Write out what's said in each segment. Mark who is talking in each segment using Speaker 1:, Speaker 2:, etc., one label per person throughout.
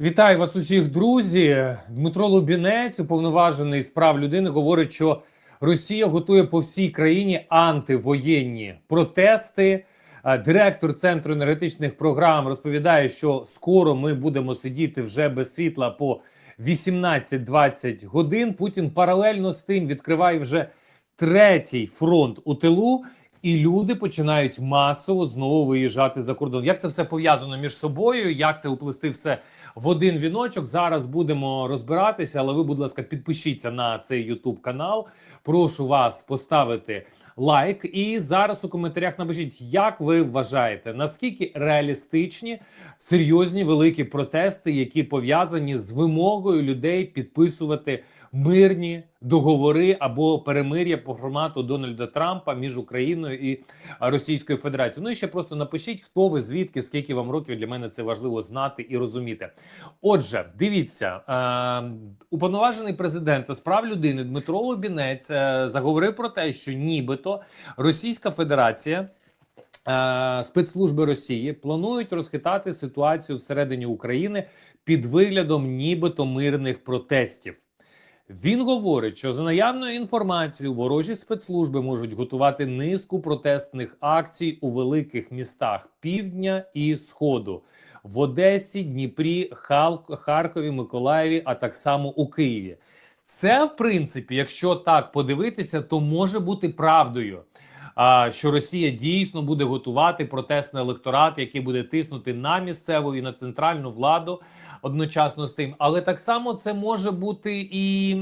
Speaker 1: Вітаю вас усіх, друзі. Дмитро Лубінець, уповноважений з прав людини, говорить, що Росія готує по всій країні антивоєнні протести. Директор центру енергетичних програм розповідає, що скоро ми будемо сидіти вже без світла по 18-20 годин. Путін паралельно з тим відкриває вже третій фронт у тилу. І люди починають масово знову виїжджати за кордон. Як це все пов'язано між собою? Як це уплести все в один віночок? Зараз будемо розбиратися. Але ви, будь ласка, підпишіться на цей Ютуб канал. Прошу вас поставити лайк. І зараз у коментарях напишіть, як ви вважаєте, наскільки реалістичні серйозні великі протести, які пов'язані з вимогою людей підписувати мирні договори або перемир'я по формату Дональда Трампа між Україною і Російською Федерацією. Ну і ще просто напишіть, хто ви, звідки, скільки вам років для мене це важливо знати і розуміти. Отже, дивіться, е, уповноважений президента з прав людини Дмитро Лобінець е, заговорив про те, що нібито Російська Федерація. е, Спецслужби Росії планують розхитати ситуацію всередині України під виглядом нібито мирних протестів. Він говорить, що за наявною інформацією ворожі спецслужби можуть готувати низку протестних акцій у великих містах півдня і сходу в Одесі, Дніпрі, Хал- Харкові, Миколаєві, а так само у Києві. Це, в принципі, якщо так подивитися, то може бути правдою. Що Росія дійсно буде готувати протестний електорат, який буде тиснути на місцеву і на центральну владу одночасно з тим, але так само це може бути і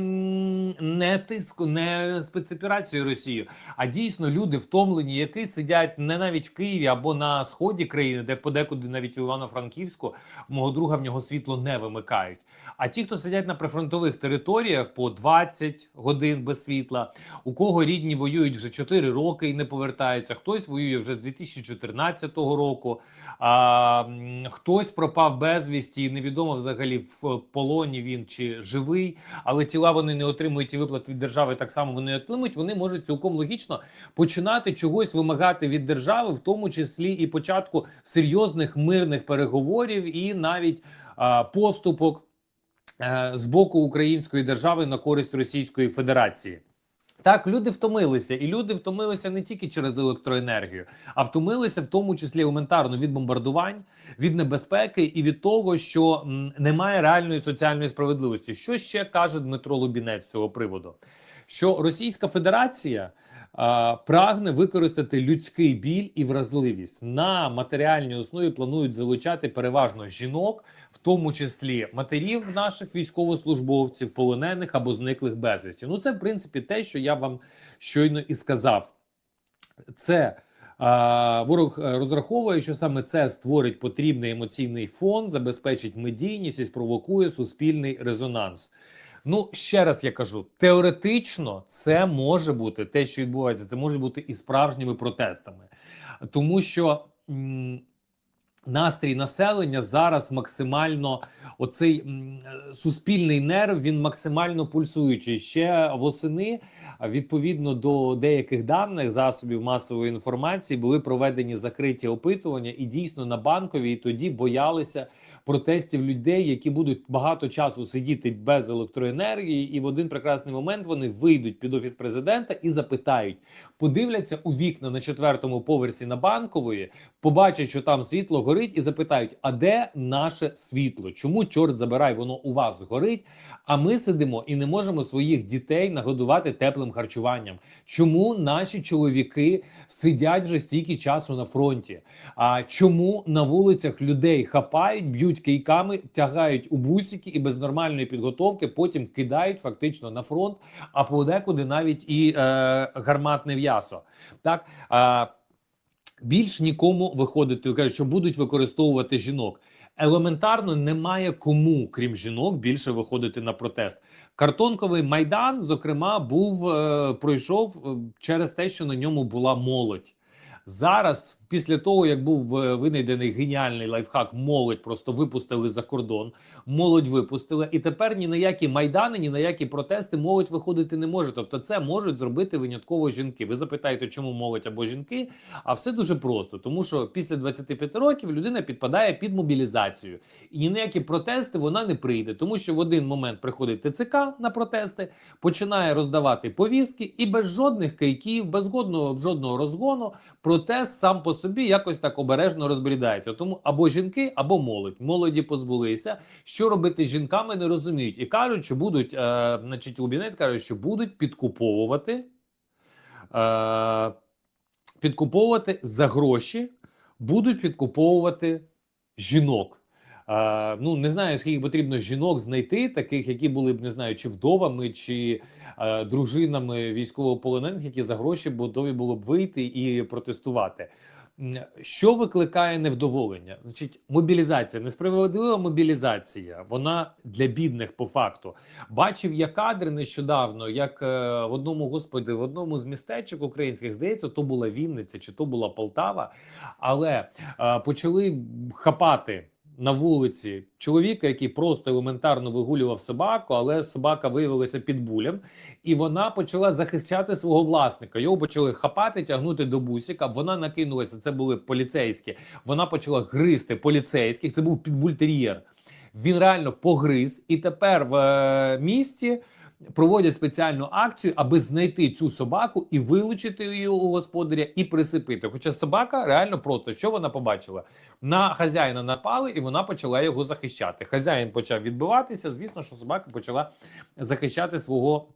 Speaker 1: не тиску, не спецоперацією Росії, а дійсно люди втомлені, які сидять не навіть в Києві або на сході країни, де подекуди навіть в Івано-Франківську мого друга в нього світло не вимикають. А ті, хто сидять на прифронтових територіях по 20 годин без світла, у кого рідні воюють вже 4 роки і не повертаються, хтось воює вже з 2014 року, а хтось пропав безвісті, і невідомо взагалі в полоні він чи живий, але тіла вони не отримують і виплат від держави. Так само вони отримують. Вони можуть цілком логічно починати чогось вимагати від держави, в тому числі і початку серйозних мирних переговорів, і навіть а, поступок е, з боку української держави на користь Російської Федерації. Так, люди втомилися, і люди втомилися не тільки через електроенергію, а втомилися в тому числі елементарно від бомбардувань, від небезпеки і від того, що немає реальної соціальної справедливості. Що ще каже Дмитро Лубінець з цього приводу? Що Російська Федерація прагне використати людський біль і вразливість на матеріальній основі. Планують залучати переважно жінок, в тому числі матерів наших військовослужбовців, полонених або зниклих безвісті. Ну, це в принципі те, що я вам щойно і сказав. Це а, ворог е, розраховує, що саме це створить потрібний емоційний фон, забезпечить медійність і спровокує суспільний резонанс. Ну, ще раз я кажу: теоретично це може бути те, що відбувається, це може бути і справжніми протестами, тому що. Настрій населення зараз максимально оцей суспільний нерв він максимально пульсуючий. Ще восени відповідно до деяких даних засобів масової інформації були проведені закриті опитування, і дійсно на банковій тоді боялися протестів людей, які будуть багато часу сидіти без електроенергії, і в один прекрасний момент вони вийдуть під офіс президента і запитають, подивляться у вікна на четвертому поверсі на банкової, побачать, що там світло горить, і запитають: а де наше світло? Чому чорт забирай, воно у вас горить? А ми сидимо і не можемо своїх дітей нагодувати теплим харчуванням. Чому наші чоловіки сидять вже стільки часу на фронті? А чому на вулицях людей хапають, б'ють кийками, тягають у бусики і без нормальної підготовки потім кидають фактично на фронт, а подекуди навіть і е, гарматне в'ясо? Так. А, більш нікому виходити. Кажуть, що будуть використовувати жінок. Елементарно немає кому, крім жінок, більше виходити на протест. Картонковий майдан, зокрема, був е, пройшов е, через те, що на ньому була молодь. Зараз після того, як був е, винайдений геніальний лайфхак, молодь просто випустили за кордон, молодь випустила, і тепер ні на які майдани, ні на які протести молодь виходити не може. Тобто, це можуть зробити винятково жінки. Ви запитаєте, чому молодь або жінки? А все дуже просто, тому що після 25 років людина підпадає під мобілізацію, і ні на які протести вона не прийде, тому що в один момент приходить ТЦК на протести, починає роздавати повістки, і без жодних кайків, без жодного, жодного розгону протест сам по собі якось так обережно розбрідається. Тому або жінки, або молодь. Молоді позбулися. Що робити з жінками, не розуміють і кажуть, що будуть, е, значить, Лубінець каже, що будуть підкуповувати. Е, підкуповувати за гроші, будуть підкуповувати жінок. Е, ну не знаю, скільки потрібно жінок знайти, таких, які були б не знаю, чи вдовами, чи е, дружинами військовополонених, які за гроші готові було б вийти і протестувати. Що викликає невдоволення? Значить, мобілізація, несправедлива мобілізація. Вона для бідних по факту. Бачив я кадри нещодавно, як е, в одному господи, в одному з містечок українських здається, то була Вінниця чи то була Полтава, але е, почали хапати. На вулиці чоловіка, який просто елементарно вигулював собаку, але собака виявилася під булем, і вона почала захищати свого власника. Його почали хапати, тягнути до бусіка. Вона накинулася. Це були поліцейські. Вона почала гризти поліцейських. Це був підбультер'єр. Він реально погриз, і тепер в е, місті проводять спеціальну акцію, аби знайти цю собаку і вилучити її у господаря і присипити. Хоча собака реально просто що вона побачила на хазяїна напали, і вона почала його захищати. Хазяїн почав відбиватися. Звісно, що собака почала захищати свого.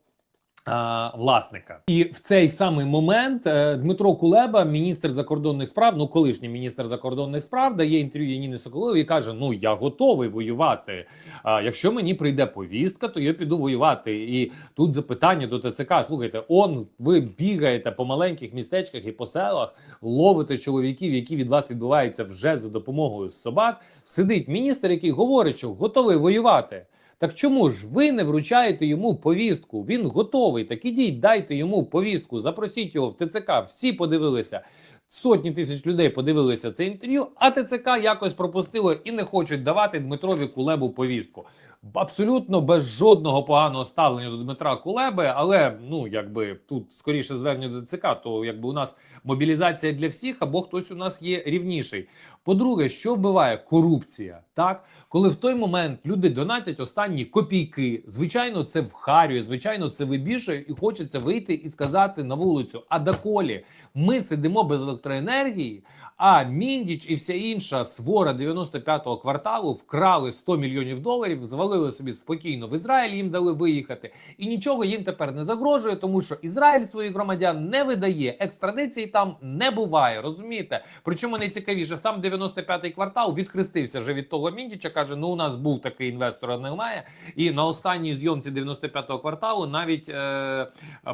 Speaker 1: А, Власника, і в цей самий момент е, Дмитро Кулеба, міністр закордонних справ, ну колишній міністр закордонних справ, дає інтерв'ю Яніні Соколовій і каже: Ну я готовий воювати. А якщо мені прийде повістка, то я піду воювати. І тут запитання до ТЦК: слухайте, он ви бігаєте по маленьких містечках і по селах, ловите чоловіків, які від вас відбуваються вже за допомогою собак. Сидить міністр, який говорить, що готовий воювати. Так чому ж ви не вручаєте йому повістку? Він готовий. Так ідіть, дайте йому повістку, запросіть його в ТЦК. Всі подивилися. Сотні тисяч людей подивилися це інтерв'ю, а ТЦК якось пропустило і не хочуть давати Дмитрові Кулебу повістку. Абсолютно без жодного поганого ставлення до Дмитра Кулеби, але ну якби тут скоріше звернення до ТЦК, то якби у нас мобілізація для всіх, або хтось у нас є рівніший. По-друге, що вбиває корупція, так коли в той момент люди донатять останні копійки, звичайно, це вхарює, звичайно, це вибішує, і хочеться вийти і сказати на вулицю: а доколі ми сидимо без електроенергії, а міндіч і вся інша свора 95-го кварталу вкрали 100 мільйонів доларів, звалили собі спокійно в Ізраїль. Їм дали виїхати, і нічого їм тепер не загрожує, тому що Ізраїль своїх громадян не видає. Екстрадиції там не буває. Розумієте? Причому найцікавіше, сам 95-й квартал відхрестився вже від того міндіча. каже: ну у нас був такий інвестор, а немає. І на останній зйомці 95-го кварталу навіть е,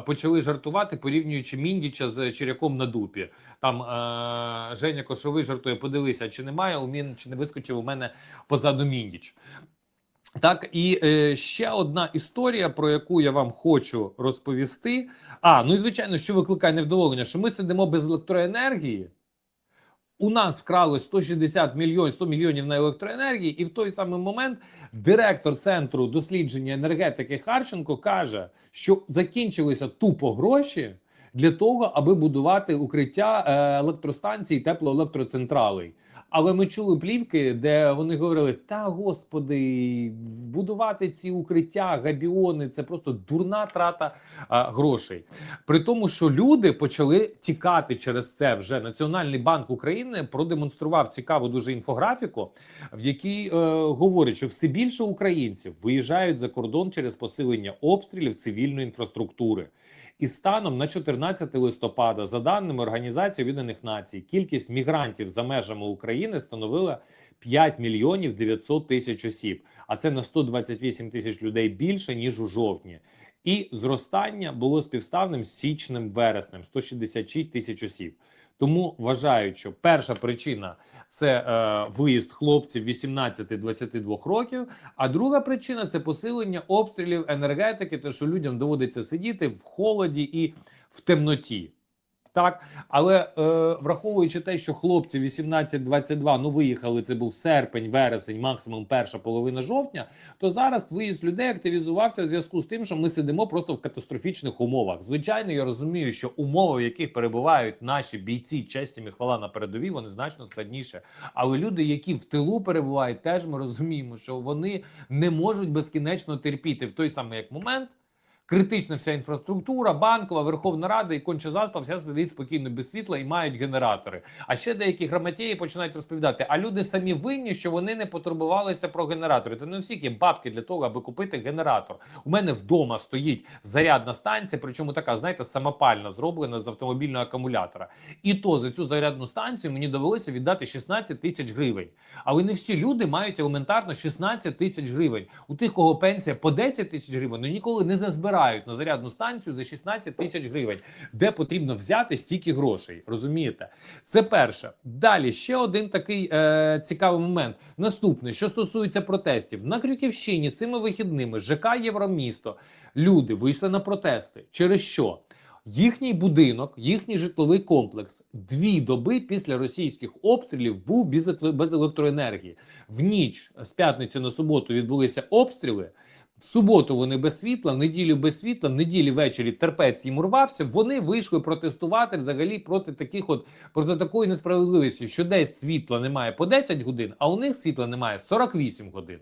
Speaker 1: почали жартувати, порівнюючи міндіча з черяком на дупі. Там е, Женя Кошовий жартує, подивися, чи немає у мен, чи не вискочив у мене позаду міндіч. Так, і е, ще одна історія, про яку я вам хочу розповісти. А, ну і звичайно, що викликає невдоволення, що ми сидимо без електроенергії. У нас вкрали 160 мільйонів 100 мільйонів на електроенергії, і в той самий момент директор центру дослідження енергетики Харченко каже, що закінчилися тупо гроші для того, аби будувати укриття е, електростанцій, теплоелектроцентралей. Але ми чули плівки, де вони говорили: та господи, будувати ці укриття, габіони це просто дурна трата а, грошей. При тому, що люди почали тікати через це. Вже Національний банк України продемонстрував цікаву дуже інфографіку, в якій е, говорять, що все більше українців виїжджають за кордон через посилення обстрілів цивільної інфраструктури. І станом на 14 листопада, за даними Організації Об'єднаних Націй, кількість мігрантів за межами України становила 5 мільйонів 900 тисяч осіб, а це на 128 тисяч людей більше ніж у жовтні. І зростання було співставним з січнем вереснем 166 тисяч осіб. Тому вважаю, що перша причина це е, виїзд хлопців 18-22 років. А друга причина це посилення обстрілів енергетики, те, що людям доводиться сидіти в холоді і в темноті. Так, але е, враховуючи те, що хлопці 18-22, ну виїхали, це був серпень, вересень, максимум перша половина жовтня. То зараз виїзд людей активізувався в зв'язку з тим, що ми сидимо просто в катастрофічних умовах. Звичайно, я розумію, що умови, в яких перебувають наші бійці, честі і хвала на передовій, вони значно складніше. Але люди, які в тилу перебувають, теж ми розуміємо, що вони не можуть безкінечно терпіти в той самий як момент. Критична вся інфраструктура, банкова, Верховна Рада і конче заспа, вся сидить спокійно без світла і мають генератори. А ще деякі грамотєї починають розповідати: а люди самі винні, що вони не потурбувалися про генератори. Та не у всіх є бабки для того, аби купити генератор. У мене вдома стоїть зарядна станція, причому така, знаєте, самопальна, зроблена з автомобільного акумулятора. І то за цю зарядну станцію мені довелося віддати 16 тисяч гривень. Але не всі люди мають елементарно 16 тисяч гривень. У тих, кого пенсія по 10 тисяч гривень, ну ніколи не назбирають на зарядну станцію за 16 тисяч гривень, де потрібно взяти стільки грошей. Розумієте? Це перше. Далі ще один такий е, цікавий момент. Наступний, що стосується протестів, на Крюківщині цими вихідними ЖК Євромісто люди вийшли на протести. Через що? Їхній будинок, їхній житловий комплекс дві доби після російських обстрілів був без електроенергії. В ніч з п'ятниці на суботу відбулися обстріли. В суботу вони без світла, неділю без світла, неділі ввечері терпець їм урвався. Вони вийшли протестувати взагалі проти таких, от проти такої несправедливості, що десь світла немає по 10 годин, а у них світла немає 48 годин.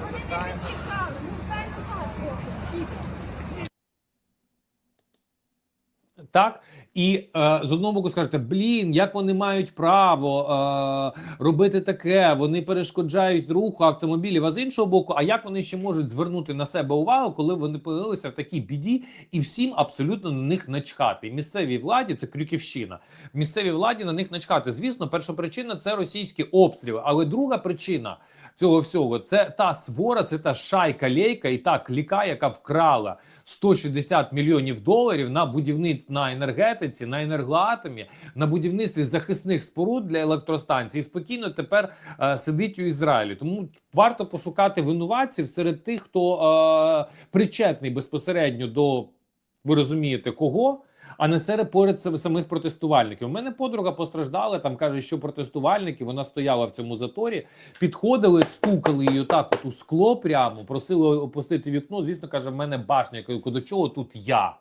Speaker 2: Вони не підмішали, ну дай назад трохи.
Speaker 1: Так і е, з одного боку скажете, блін, як вони мають право е, робити таке? Вони перешкоджають руху автомобілів. А з іншого боку, а як вони ще можуть звернути на себе увагу, коли вони появилися в такій біді, і всім абсолютно на них начхати? І місцевій владі це крюківщина. Місцевій владі на них начхати. Звісно, перша причина це російські обстріли. Але друга причина цього всього це та свора, це та шайка лейка і та кліка, яка вкрала 160 мільйонів доларів на будівництво на енергетиці, на енергоатомі, на будівництві захисних споруд для електростанцій. І спокійно тепер е, сидить у Ізраїлі. Тому варто пошукати винуватців серед тих, хто е, причетний безпосередньо до ви розумієте кого. А не серед поряд самих протестувальників. У мене подруга постраждала. Там каже, що протестувальники вона стояла в цьому заторі, підходили, стукали її так, от у скло прямо, просили опустити вікно. Звісно, каже, в мене башня. Я кажу, до чого тут я?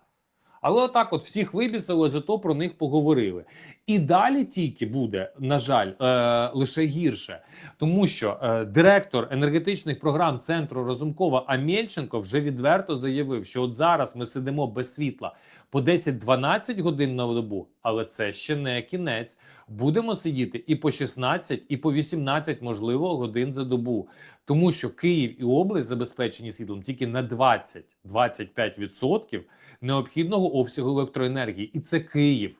Speaker 1: Але отак, от всіх вибісили, зато про них поговорили. І далі тільки буде, на жаль, е, лише гірше, тому що е, директор енергетичних програм центру Розумкова Амельченко вже відверто заявив, що от зараз ми сидимо без світла по 10-12 годин на добу, але це ще не кінець. Будемо сидіти і по 16, і по 18, можливо, годин за добу. Тому що Київ і область забезпечені світлом тільки на 20-25% необхідного обсягу електроенергії, і це Київ,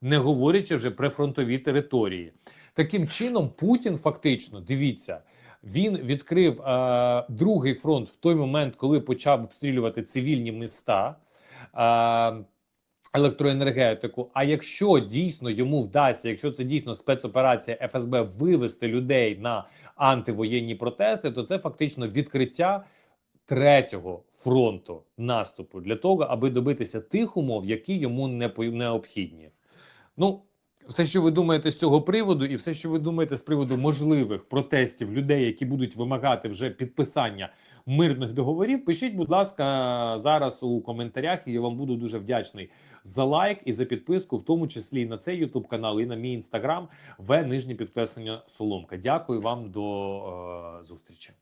Speaker 1: не говорячи вже про фронтові території. Таким чином, Путін фактично дивіться. Він відкрив е, другий фронт в той момент, коли почав обстрілювати цивільні міста. Е, електроенергетику. А якщо дійсно йому вдасться, якщо це дійсно спецоперація ФСБ вивести людей на антивоєнні протести, то це фактично відкриття третього фронту наступу для того, аби добитися тих умов, які йому не необхідні. Ну. Все, що ви думаєте з цього приводу, і все, що ви думаєте з приводу можливих протестів людей, які будуть вимагати вже підписання мирних договорів, пишіть, будь ласка, зараз у коментарях. І я вам буду дуже вдячний за лайк і за підписку, в тому числі і на цей YouTube канал, і на мій інстаграм в нижнє підкреслення Соломка. Дякую вам до е, зустрічі.